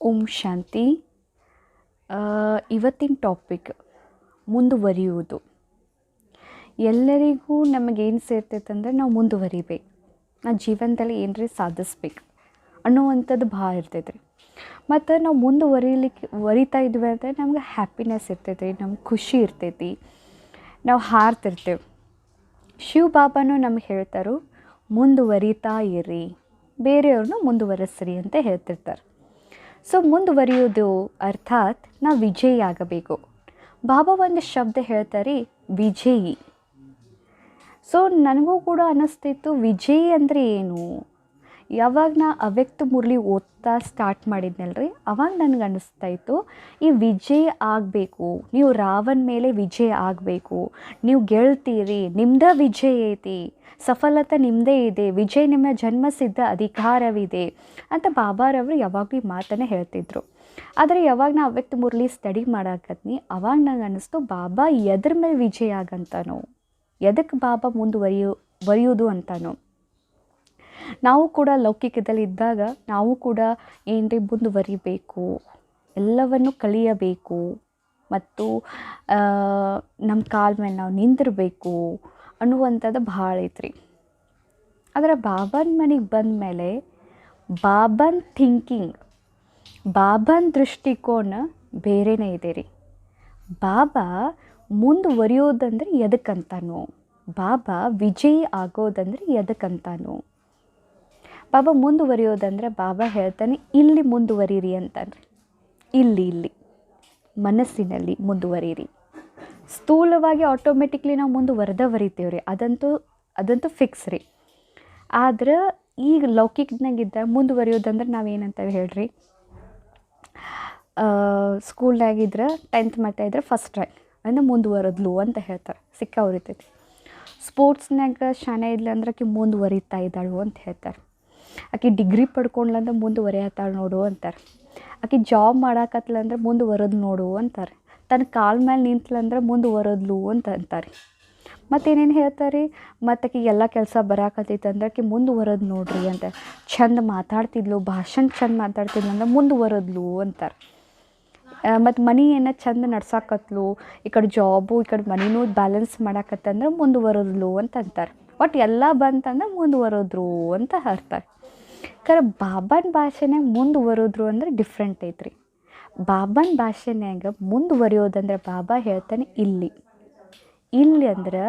ಓಂ ಶಾಂತಿ. ಇವತ್ತಿನ ಟಾಪಿಕ್ ಮುಂದುವರಿಯುವುದು. ಎಲ್ಲರಿಗೂ ನಮಗೇನು ಸೇರ್ತೈತೆ ಅಂದರೆ ನಾವು ಮುಂದುವರಿಬೇಕು. ನಾವು ಜೀವನದಲ್ಲಿ ಏನರೇ ಸಾಧಿಸ್ಬೇಕು ಅನ್ನುವಂಥದ್ದು ಭಾಳ ಇರ್ತೈತೆ ರೀ ಮತ್ತು ನಾವು ಮುಂದುವರಿಲಿಕ್ಕೆ ವರಿತಾ ಇದ್ವಿ ಅಂದರೆ ನಮ್ಗೆ ಹ್ಯಾಪಿನೆಸ್ ಇರ್ತೈತೆ ರೀ ನಮ್ಗೆ ಖುಷಿ ಇರ್ತೈತಿ, ನಾವು ಹಾರ್ತಿರ್ತೇವೆ. ಶಿವ ಬಾಬಾನು ನಮ್ಗೆ ಹೇಳ್ತಾರೋ, ಮುಂದುವರಿತಾ ಇರಿ. ಬೇರೆಯವ್ರನ್ನೂ ಮುಂದುವರೆಸ್ರಿ ಅಂತ ಹೇಳ್ತಿರ್ತಾರೆ. ಸೊ ಮುಂದುವರಿಯೋದು ಅರ್ಥಾತ್ ನಾವು ವಿಜಯಿ ಆಗಬೇಕು. ಬಾಬಾ ಒಂದು ಶಬ್ದ ಹೇಳ್ತಾರೆ, ವಿಜಯಿ. ಸೊ ನನಗೂ ಕೂಡ ಅನ್ನಿಸ್ತಿತ್ತು ವಿಜಯಿ ಅಂದರೆ ಏನು? ಯಾವಾಗ ನಾ ಅವ್ಯಕ್ತ ಮುರಳಿ ಓದ್ತಾ ಸ್ಟಾರ್ಟ್ ಮಾಡಿದ್ನಲ್ಲ ರೀ ಅವಾಗ ನನಗೆ ಅನ್ನಿಸ್ತಾ ಇತ್ತು, ಈ ವಿಜಯ ಆಗಬೇಕು, ನೀವು ರಾವಣ ಮೇಲೆ ವಿಜಯ ಆಗಬೇಕು, ನೀವು ಗೆಳ್ತೀರಿ ನಿಮ್ಮದೇ ವಿಜಯ ಐತಿ, ಸಫಲತೆ ನಿಮ್ಮದೇ ಇದೆ, ವಿಜಯ್ ನಿಮ್ಮ ಜನ್ಮಸಿದ್ಧ ಅಧಿಕಾರವಿದೆ, ಅಂತ ಬಾಬಾರವರು ಯಾವಾಗಲೂ ಈ ಮಾತನ್ನು ಹೇಳ್ತಿದ್ರು. ಆದರೆ ಯಾವಾಗ ನಾ ಅವ್ಯಕ್ತ ಮುರಳಿ ಸ್ಟಡಿ ಮಾಡಾಕತ್ನಿ, ಅವಾಗ ನಂಗೆ ಅನ್ನಿಸ್ತು ಬಾಬಾ ಎದ್ರ ಮೇಲೆ ವಿಜಯ ಆಗಂತಾನೋ ಎದಕ್ಕೆ ಬಾಬಾ ಮುಂದುವರಿಯೋ ವರಿಯೋದು ಅಂತಾನೋ? ನಾವು ಕೂಡ ಲೌಕಿಕದಲ್ಲಿ ಇದ್ದಾಗ ನಾವು ಕೂಡ ಏನ್ರಿ ಮುಂದುವರಿಬೇಕು ಎಲ್ಲವನ್ನು ಕಲಿಯಬೇಕು ಮತ್ತು ನಮ್ಮ ಕಾಲ ಮೇಲೆ ನಾವು ನಿಂದಿರಬೇಕು ಅನ್ನುವಂಥದ್ದು ಭಾಳ ಐತ್ರಿ. ಆದರೆ ಬಾಬನ್ ಮನೆಗೆ ಬಂದ ಮೇಲೆ ಬಾಬನ್ ಥಿಂಕಿಂಗ್, ಬಾಬನ್ ದೃಷ್ಟಿಕೋನ ಬೇರೆನೇ ಇದೆ ರೀ. ಬಾಬಾ ಮುಂದುವರಿಯೋದಂದ್ರೆ ಎದಕ್ಕಂತಾನು, ಬಾಬಾ ವಿಜಯಿ ಆಗೋದಂದ್ರೆ ಎದಕ್ಕಂತಾನು ಬಾಬಾ ಮುಂದುವರಿಯೋದಂದರೆ ಬಾಬಾ ಹೇಳ್ತಾನೆ, ಇಲ್ಲಿ ಮುಂದುವರಿರಿ ಅಂತಂದರೆ ಇಲ್ಲಿ ಇಲ್ಲಿ. ಮನಸ್ಸಿನಲ್ಲಿ ಮುಂದುವರಿರಿ. ಸ್ಥೂಲವಾಗಿ ಆಟೋಮೆಟಿಕ್ಲಿ ನಾವು ಮುಂದುವರೆದ ವರಿತೀವಿ ರೀ ಅದಂತೂ ಅದಂತೂ ಫಿಕ್ಸ್ ರೀ. ಆದ್ರೆ ಈಗ ಲೌಕಿಕನಾಗಿದ್ದ ಮುಂದುವರಿಯೋದಂದ್ರೆ ನಾವೇನಂತೇವೆ ಹೇಳ್ರಿ? ಸ್ಕೂಲ್ನಾಗಿದ್ರೆ ಟೆಂತ್ ಮಟ್ಟ ಇದ್ರೆ ಫಸ್ಟ್ ರ್ಯಾಂಕ್ ಅಂದರೆ ಮುಂದುವರೆದ್ಲು ಅಂತ ಹೇಳ್ತಾರೆ. ಸಿಕ್ಕ ಉರಿತೈತಿ ಸ್ಪೋರ್ಟ್ಸ್ನಾಗ ಶಾನೆ ಇದ್ಲ ಅಂದ್ರೆ ಆಕೆ ಮುಂದುವರಿತಾ ಇದ್ದಾಳು ಅಂತ ಹೇಳ್ತಾರೆ. ಆಕೆ ಡಿಗ್ರಿ ಪಡ್ಕೊಂಡ್ಲಂದ್ರೆ ಮುಂದುವರಿಯತ್ತಾಳೆ ನೋಡು ಅಂತಾರೆ. ಆಕೆ ಜಾಬ್ ಮಾಡಾಕತ್ಲಂದ್ರೆ ಮುಂದುವರೆದು ನೋಡು ಅಂತಾರೆ. ತನ್ನ ಕಾಲ ಮೇಲೆ ನಿಂತ್ಲಂದ್ರೆ ಮುಂದುವರೆದ್ಲು ಅಂತ ಅಂತಾರೆ. ಮತ್ತೇನೇನು ಹೇಳ್ತಾರೆ? ಮತ್ತು ಆಕೆ ಎಲ್ಲ ಕೆಲಸ ಬರಾಕತ್ತೈತಂದ್ರೆ ಆಕೆ ಮುಂದುವರೆದು ನೋಡ್ರಿ ಅಂತ. ಚಂದ ಮಾತಾಡ್ತಿದ್ಲು, ಭಾಷಣ ಚಂದ ಮಾತಾಡ್ತಿದ್ಲು ಅಂದ್ರೆ ಮುಂದುವರೆದ್ಲು ಅಂತಾರೆ. ಮತ್ತು ಮನಿ ಏನೋ ಚಂದ ನಡ್ಸಾಕತ್ಲು, ಈ ಕಡೆ ಜಾಬು ಈ ಕಡೆ ಮನಿನೂ ಬ್ಯಾಲೆನ್ಸ್ ಮಾಡಾಕತ್ತಂದ್ರೆ ಮುಂದುವರೆದ್ಲು ಅಂತ ಅಂತಾರೆ. ಒಟ್ಟು ಎಲ್ಲ ಬಂತಂದ್ರೆ ಮುಂದುವರೆದ್ರು ಅಂತ ಹೇಳ್ತಾರೆ ಖರೆ ಬಾಬನ್ ಭಾಷೆನಾಗ ಮುಂದುವರೆದ್ರು ಅಂದ್ರೆ ಡಿಫ್ರೆಂಟ್ ಐತ್ರಿ. ಬಾಬನ್ ಭಾಷೆನ್ಯಾಗ ಮುಂದುವರಿಯೋದಂದ್ರೆ ಬಾಬಾ ಹೇಳ್ತಾನೆ ಇಲ್ಲಿ. ಇಲ್ಲಿ ಅಂದ್ರೆ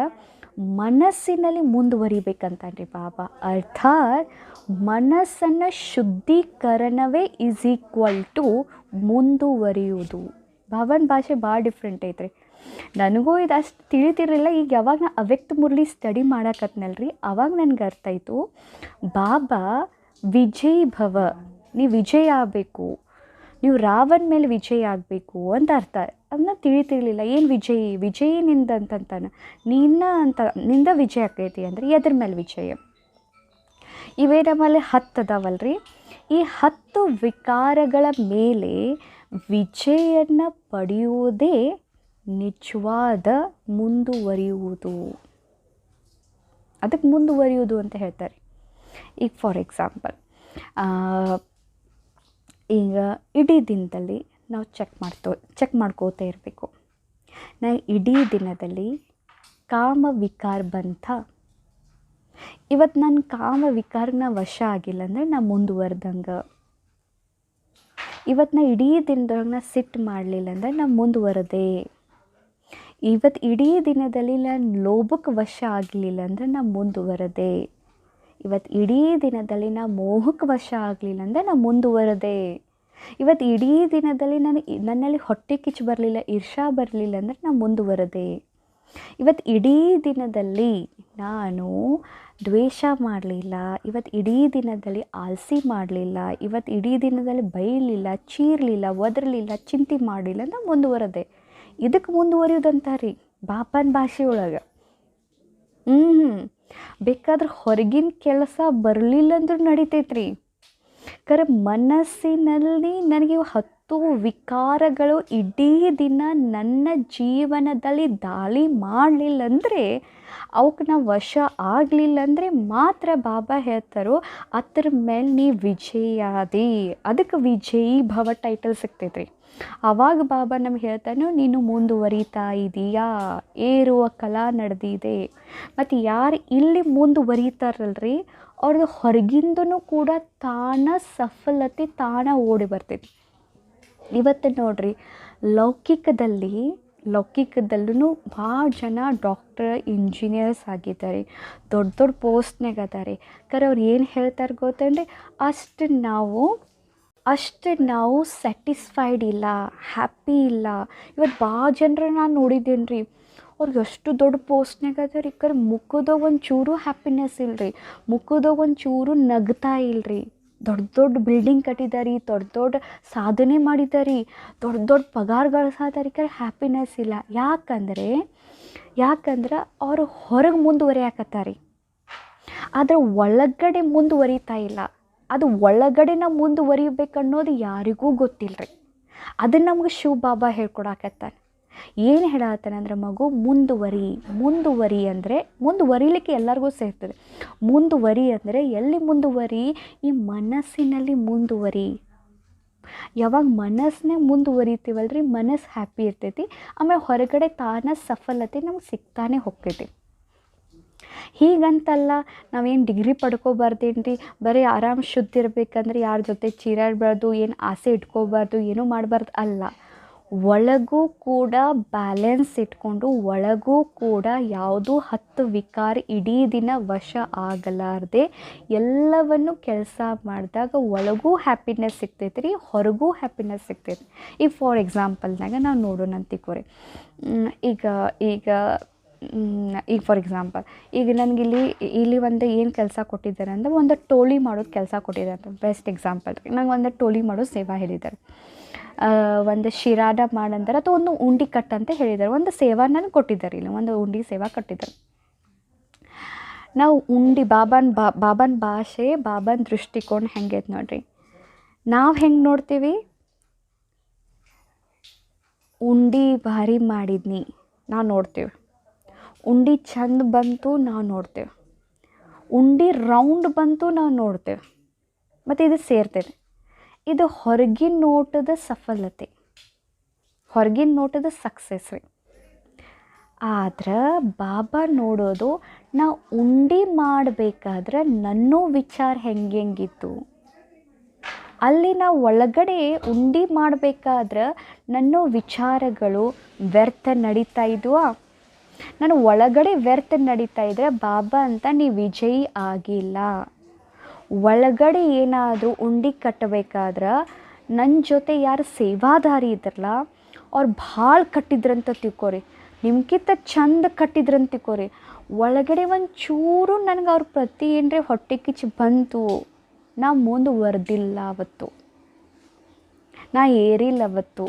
ಮನಸ್ಸಿನಲ್ಲಿ ಮುಂದುವರಿಬೇಕಂತಾನ್ರಿ ಬಾಬಾ. ಅರ್ಥಾತ್ ಮನಸ್ಸನ್ನು ಶುದ್ಧೀಕರಣವೇ ಈಸ್ ಈಕ್ವಲ್ ಟು ಮುಂದುವರಿಯುವುದು. ಬಾಬನ್ ಭಾಷೆ ಭಾಳ ಡಿಫ್ರೆಂಟ್ ಐತ್ರಿ. ನನಗೂ ಇದು ಅಷ್ಟು ತಿಳಿತಿರಲಿಲ್ಲ, ಈಗ ಯಾವಾಗ ನಾ ಅವ್ಯಕ್ತ ಮುರಳಿ ಸ್ಟಡಿ ಮಾಡಾಕತ್ನಲ್ಲ ರೀ ಅವಾಗ ನನಗೆ ಅರ್ಥ ಆಯಿತು, ಬಾಬಾ ವಿಜಯ್ ಭವ ನೀವು ವಿಜಯ ಆಗಬೇಕು. ನೀವು ರಾವಣ ಮೇಲೆ ವಿಜಯ ಆಗಬೇಕು ಅಂತ ಅರ್ಥ. ಅದನ್ನ ತಿಳಿತಿರ್ಲಿಲ್ಲ. ಏನು ವಿಜಯಿ? ವಿಜಯಿ ನಿಂದ ಅಂತಂತಾನೆ? ನಿನ್ನ ಅಂತ, ನಿಂದ ವಿಜಯ ಆಕೈತಿ ಅಂದರೆ ಎದ್ರ ಮೇಲೆ ವಿಜಯ. ಇವೇ ನಮ್ಮಲ್ಲಿ ಹತ್ತು ಅದಾವಲ್ರಿ? ಈ ಹತ್ತು ವಿಕಾರಗಳ ಮೇಲೆ ವಿಜಯನ್ನು ಪಡೆಯುವುದೇ ನಿಜವಾದ ಮುಂದುವರಿಯುವುದು. ಅದಕ್ಕೆ ಮುಂದುವರಿಯುವುದು ಅಂತ ಹೇಳ್ತಾರೆ. ಈಗ ಫಾರ್ ಎಕ್ಸಾಂಪಲ್ ಈಗ ಇಡೀ ದಿನದಲ್ಲಿ ನಾವು ಚೆಕ್ ಮಾಡ್ತೋ ಚೆಕ್ ಮಾಡ್ಕೋತಾ ಇರಬೇಕು. ನಾ ಇಡೀ ದಿನದಲ್ಲಿ ಕಾಮ ವಿಕಾರ ಬಂತ? ಇವತ್ತು ನನ್ನ ಕಾಮ ವಿಕಾರನ ವಶ ಆಗಿಲ್ಲ ಅಂದರೆ ನಾ ಮುಂದುವರೆದಂಗೆ. ಇವತ್ತು ನಾ ಇಡೀ ದಿನದೊಳಗೆ ನಾ ಸಿಟ್ಟು ಮಾಡಲಿಲ್ಲ ಅಂದರೆ ನಾ ಮುಂದುವರೆದೆ. ಇವತ್ತು ಇಡೀ ದಿನದಲ್ಲಿ ನಾನು ಲೋಭಕ್ಕೆ ವಶ ಆಗಲಿಲ್ಲ ಅಂದರೆ ನಾ ಮುಂದುವರೆದೆ. ಇವತ್ತು ಇಡೀ ದಿನದಲ್ಲಿ ನಾ ಮೋಹಕ್ಕೆ ವಶ ಆಗಲಿಲ್ಲ ಅಂದರೆ ನಾ ಮುಂದುವರೆದೆ. ಇವತ್ತು ಇಡೀ ದಿನದಲ್ಲಿ ನಾನು ನನ್ನಲ್ಲಿ ಹೊಟ್ಟೆ ಕಿಚ್ಚು ಬರಲಿಲ್ಲ, ಇರ್ಷಾ ಬರಲಿಲ್ಲ ಅಂದರೆ ನಾ ಮುಂದುವರೆದೆ. ಇವತ್ತು ಇಡೀ ದಿನದಲ್ಲಿ ನಾನು ದ್ವೇಷ ಮಾಡಲಿಲ್ಲ ಇವತ್ತು ಇಡೀ ದಿನದಲ್ಲಿ ಆಲಸಿ ಮಾಡಲಿಲ್ಲ ಇವತ್ತು ಇಡೀ ದಿನದಲ್ಲಿ ಬೈಲಿಲ್ಲ, ಚೀರಲಿಲ್ಲ, ಒದರಲಿಲ್ಲ, ಚಿಂತೆ ಮಾಡಲಿಲ್ಲ ಅಂದ್ರೆ ಮುಂದುವರೆದೆ. ಇದಕ್ಕೆ ಮುಂದುವರಿಯೋದಂತಾರಿ, ಬಾಪನ ಭಾಷೆ ಒಳಗೆ. ಹ್ಞೂ ಬೇಕಾದ್ರೆ ಹೊರಗಿನ ಕೆಲಸ ಬರಲಿಲ್ಲ ಅಂದ್ರೂ ನಡಿತೈತ್ರಿ. ಕರೆ ಮನಸ್ಸಿನಲ್ಲಿ ನನಗೆ ಹತ್ತು ವಿಕಾರಗಳು ಇಡೀ ದಿನ ನನ್ನ ಜೀವನದಲ್ಲಿ ದಾಳಿ ಮಾಡಲಿಲ್ಲ ಅಂದರೆ ಅವಕ್ಕೆ ನಾವು ವಶ ಆಗಲಿಲ್ಲ ಅಂದರೆ ಮಾತ್ರ ಬಾಬಾ ಹೇಳ್ತಾರೋ ಅದ್ರ ಮೇಲೆ ನೀ ವಿಜಯಾದಿ. ಅದಕ್ಕೆ ವಿಜಯಿ ಭವ ಟೈಟಲ್ ಸಿಗ್ತೈತೆ ರೀ ಆವಾಗ ಬಾಬಾ ನಮ್ಗೆ ಹೇಳ್ತಾನೆ, ನೀನು ಮುಂದುವರಿತಾ ಇದೀಯಾ, ಏರುವ ಕಲಾ ನಡೆದಿದೆ. ಮತ್ತು ಯಾರು ಇಲ್ಲಿ ಮುಂದುವರಿತಾರಲ್ರಿ ಅವ್ರದ್ದು ಹೊರಗಿಂದನೂ ಕೂಡ ತಾನ ಸಫಲತೆ ತಾನ ಓಡಿ ಬರ್ತೈತಿ ಇವತ್ತು ನೋಡ್ರಿ, ಲೌಕಿಕದಲ್ಲಿ ಲೌಕಿಕದಲ್ಲೂ ಭಾಳ ಜನ ಡಾಕ್ಟರ್ ಇಂಜಿನಿಯರ್ಸ್ ಆಗಿದ್ದಾರೆ. ದೊಡ್ಡ ದೊಡ್ಡ ಪೋಸ್ಟ್ನಾಗ ಅದಾರೆ. ಖರೆ ಅವ್ರು ಏನು ಹೇಳ್ತಾರೆ ಗೊತ್ತೇನ್ರಿ? ಅಷ್ಟು ನಾವು ಅಷ್ಟು ನಾವು ಸ್ಯಾಟಿಸ್ಫೈಡ್ ಇಲ್ಲ ಹ್ಯಾಪಿ ಇಲ್ಲ. ಇವತ್ತು ಭಾಳ ಜನರು ನಾನು ನೋಡಿದ್ದೀನಿ ರೀ ಅವ್ರಿಗೆ ಎಷ್ಟು ದೊಡ್ಡ ಪೋಸ್ಟ್ನಾಗ ಅದಾರೆ? ಖರೆ ಮುಖದಾಗ ಒಂದು ಚೂರು ಹ್ಯಾಪಿನೆಸ್ ರೀ ಮುಖದಾಗ ಒಂದು ಚೂರು ನಗ್ತಾ ಇಲ್ರಿ. ದೊಡ್ಡ ದೊಡ್ಡ ಬಿಲ್ಡಿಂಗ್ ಕಟ್ಟಿದಾರೆ, ದೊಡ್ಡ ದೊಡ್ಡ ಸಾಧನೆ ಮಾಡಿದ್ದಾರೆ ದೊಡ್ಡ ದೊಡ್ಡ ಪಗಾರ ಗಳಿಸಾದಾರೆ ಹ್ಯಾಪಿನೆಸ್ ಇಲ್ಲ. ಯಾಕಂದರೆ, ಯಾಕಂದ್ರೆ ಅವರು ಹೊರಗೆ ಮುಂದುವರಿಯಾಕತ್ತಾರೆ. ಆದರೆ ಒಳಗಡೆ ಮುಂದುವರಿತಾ ಇಲ್ಲ. ಅದು ಒಳಗಡೆ ನಾವು ಮುಂದುವರಿಬೇಕು ಅನ್ನೋದು ಯಾರಿಗೂ ಗೊತ್ತಿಲ್ಲ ರೀ ಅದನ್ನು ನಮ್ಗೆ ಶಿವ ಬಾಬಾ ಹೇಳ್ಕೊಡಾಕತ್ತಾನೆ. ಏನು ಹೇಳತ್ತಾನೆ ಅಂದ್ರೆ ಮಗು ಮುಂದುವರಿ ಮುಂದುವರಿ ಅಂದರೆ ಮುಂದುವರಿಲಿಕ್ಕೆ ಎಲ್ಲರಿಗೂ ಸೇರ್ತದೆ. ಮುಂದುವರಿ ಅಂದರೆ ಎಲ್ಲಿ ಮುಂದುವರಿ? ಈ ಮನಸ್ಸಿನಲ್ಲಿ ಮುಂದುವರಿ. ಯಾವಾಗ ಮನಸ್ಸನ್ನೇ ಮುಂದುವರಿತೀವಲ್ರಿ? ಮನಸ್ಸು ಹ್ಯಾಪಿ ಇರ್ತೈತಿ. ಆಮೇಲೆ ಹೊರಗಡೆ ತಾನ ಸಫಲತೆ ನಮ್ಗೆ ಸಿಗ್ತಾನೆ ಹೋಗ್ತೈತಿ. ಹೀಗಂತಲ್ಲ, ನಾವೇನು ಡಿಗ್ರಿ ಪಡ್ಕೋಬಾರ್ದೇನ್ರಿ? ಬರೀ ಆರಾಮ್ ಶುದ್ಧ ಇರಬೇಕಂದ್ರೆ ಯಾರ ಜೊತೆ ಚೀರಾಡಬಾರ್ದು, ಏನು ಆಸೆ ಇಟ್ಕೋಬಾರ್ದು, ಏನೂ ಮಾಡಬಾರ್ದು ಅಲ್ಲ. ಒಳಗೂ ಕೂಡ ಬ್ಯಾಲೆನ್ಸ್ ಇಟ್ಕೊಂಡು, ಒಳಗೂ ಕೂಡ ಯಾವುದೂ ಹತ್ತು ವಿಕಾರ ಇಡೀ ದಿನ ವಶ ಆಗಲಾರದೆ ಎಲ್ಲವನ್ನು ಕೆಲಸ ಮಾಡಿದಾಗ ಒಳಗೂ ಹ್ಯಾಪಿನೆಸ್ ಸಿಗ್ತೈತೆ ರೀ, ಹೊರಗೂ ಹ್ಯಾಪಿನೆಸ್ ಸಿಗ್ತೈತೆ. ಈಗ ಫಾರ್ ಎಕ್ಸಾಂಪಲ್ನಾಗ ನಾವು ನೋಡೋಣ ಅಂತಿಕೋರಿ ಈಗ ಈಗ ಈಗ ಫಾರ್ ಎಕ್ಸಾಂಪಲ್ ಈಗ ನನಗಿಲ್ಲಿ, ಇಲ್ಲಿ ಒಂದು ಏನು ಕೆಲಸ ಕೊಟ್ಟಿದ್ದಾರೆ ಅಂದರೆ ಒಂದು ಟೋಳಿ ಮಾಡೋದು ಕೆಲಸ ಕೊಟ್ಟಿದ್ದಾರೆ ಬೆಸ್ಟ್ ಎಕ್ಸಾಂಪಲ್ ನಂಗೆ ಒಂದು ಟೋಳಿ ಮಾಡೋ ಸೇವಾ ಹೇಳಿದ್ದಾರೆ. ಒಂದು ಶಿರಾದ ಮಾಡಂದ್ರೆ ಅಥವಾ ಒಂದು ಉಂಡಿ ಕಟ್ ಅಂತ ಹೇಳಿದ್ದಾರೆ ಒಂದು ಸೇವಾ ನನಗೆ ಕೊಟ್ಟಿದ್ದಾರೆ ಇಲ್ಲಿ, ಒಂದು ಉಂಡಿ ಸೇವಾ ಕೊಟ್ಟಿದ್ದಾರೆ. ನಾವು ಉಂಡಿ ಬಾಬನ್ ಬಾ, ಬಾಬಾನ ಭಾಷೆ, ಬಾಬಾನ ದೃಷ್ಟಿಕೋನ ಹೆಂಗೈತೆ ನೋಡ್ರಿ. ನಾವು ಹೆಂಗೆ ನೋಡ್ತೀವಿ? ಉಂಡಿ ಭಾರಿ ಮಾಡಿದ್ನಿ, ನಾವು ನೋಡ್ತೀವಿ. ಉಂಡಿ ಚಂದ ಬಂತು, ನಾವು ನೋಡ್ತೇವೆ. ಉಂಡಿ ರೌಂಡ್ ಬಂತು, ನಾವು ನೋಡ್ತೇವೆ. ಮತ್ತು ಇದು ಸೇರ್ತೈತೆ. ಇದು ಹೊರಗಿನ ನೋಟದ ಸಫಲತೆ. ಹೊರಗಿನ ನೋಟದ ಸಕ್ಸಸ್ ರೀ. ಆದ್ರೆ ಬಾಬಾ ನೋಡೋದು ನಾ ಉಂಡಿ ಮಾಡಬೇಕಾದ್ರೆ ನನ್ನ ವಿಚಾರ ಹೆಂಗೆ ಹೆಂಗಿತ್ತು. ಅಲ್ಲಿ ನಾವು ಒಳಗಡೆ ಉಂಡಿ ಮಾಡಬೇಕಾದ್ರೆ ನನ್ನ ವಿಚಾರಗಳು ವ್ಯರ್ಥ ನಡೀತಾ ಇದ್ವಾ? ನಾನು ಒಳಗಡೆ ವ್ಯರ್ಥ ನಡೀತಾ ಇದ್ರೆ ಬಾಬಾ ಅಂತ ನೀ ವಿಜಯಿ ಆಗಿಲ್ಲ. ಒಳಗಡೆ ಏನಾದರೂ ಉಂಡಿ ಕಟ್ಟಬೇಕಾದ್ರೆ ನನ್ನ ಜೊತೆ ಯಾರು ಸೇವಾದಾರಿ ಇದ್ರಲ್ಲ, ಅವ್ರು ಭಾಳ ಕಟ್ಟಿದ್ರಂತ ತಿಳ್ಕೊರಿ. ನಿಮ್ಗಿಂತ ಚಂದ ಕಟ್ಟಿದ್ರಂತ ತಿಳ್ಕೊರಿ. ಒಳಗಡೆ ಒಂದು ಚೂರು ನನಗೆ ಅವ್ರ ಪ್ರತಿ ಏನರೆ ಹೊಟ್ಟೆ ಕಿಚ್ಚು ಬಂತು, ನಾ ಮುಂದುವರೆದಿಲ್ಲ ಅವತ್ತು. ನಾ ಏರಿಲ್ಲ ಅವತ್ತು.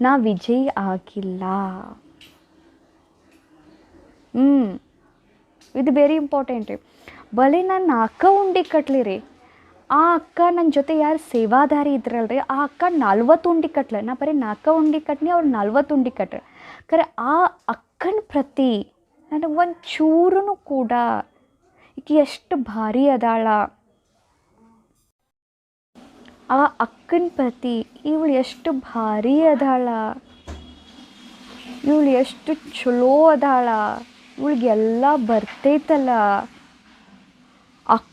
ನಾ ವಿಜಯಿ ಆಗಿಲ್ಲ. ಹ್ಞೂ ಇದು ವೆರಿ ಇಂಪಾರ್ಟೆಂಟ್ ರೀ. ಭಲೆ ನನ್ನ ಅಕ್ಕ ಉಂಡಿ ಕಟ್ಲಿ ರೀ ಆ ಅಕ್ಕ ನನ್ನ ಜೊತೆ ಯಾರು ಸೇವಾದಾರಿ ಇದ್ರಲ್ಲ ರೀ ಆ ಅಕ್ಕ ನಲ್ವತ್ತು ಉಂಡಿ ಕಟ್ಲ. ನಾ ಬರೀ ನಾಲ್ಕ ಉಂಡಿ ಕಟ್ನಿ, ಅವ್ರು ನಲ್ವತ್ತು ಉಂಡಿ ಕಟ್ರ. ಖರೆ ಆ ಅಕ್ಕನ ಪ್ರತಿ ನನಗೆ ಒಂದು ಚೂರು ಕೂಡ ಈಕೆ ಎಷ್ಟು ಭಾರಿ ಅದಾಳ. ಆ ಅಕ್ಕನ ಪ್ರತಿ ಇವಳು ಎಷ್ಟು ಭಾರಿ ಅದಾಳ. ಇವಳು ಎಷ್ಟು ಚಲೋ ಅದಾಳ. ಇವಳಿಗೆಲ್ಲ ಬರ್ತೈತಲ್ಲ.